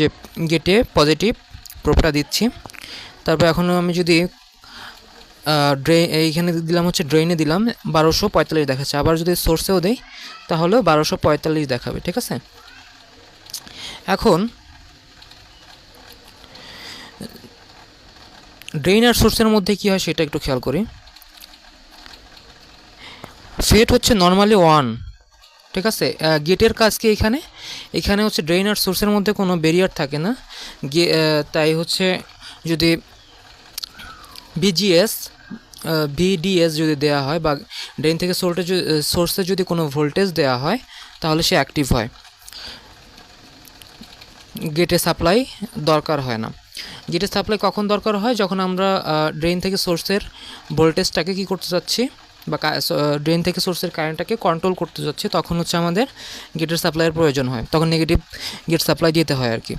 যে গেটে পজিটিভ প্রোবটা দিচ্ছি। তারপর এখন আমি যদি ড্রেন এইখানে দিলাম হচ্ছে ড্রেনে দিলাম, বারোশো পঁয়তাল্লিশ দেখাচ্ছে। আবার যদি সোর্সেও দেই, তাহলে বারোশো পঁয়তাল্লিশ দেখাবে, ঠিক আছে? এখন ড্রেন আর সোর্সের মধ্যে কী হয় সেটা একটু খেয়াল করি। ফেট হচ্ছে নর্মালি ওয়ান ঠিক আছে? গেটের কাজ কি এখানে? এখানে হচ্ছে ড্রেন আর সোর্সের মধ্যে কোনো ব্যারিয়ার থাকে না। তাই হচ্ছে যদি বিজিএস ভিডিএস যদি দেওয়া হয় বা ড্রেন থেকে সোর্টে সোর্সে যদি কোনো ভোল্টেজ দেওয়া হয়, তাহলে সে অ্যাক্টিভ হয়। গেটে সাপ্লাই দরকার হয় না। গেটে সাপ্লাই কখন দরকার হয়? যখন আমরা ড্রেন থেকে সোর্সের ভোল্টেজটাকে কি করতে চাচ্ছি? বা ড্রেন থেকে সোর্সের কারেন্টটাকে কন্ট্রোল করতে যাচ্ছে, তখন হচ্ছে আমাদের গেটের সাপ্লাইয়ের প্রয়োজন হয়। তখন নেগেটিভ গেট সাপ্লাই দিতে হয় আর কি।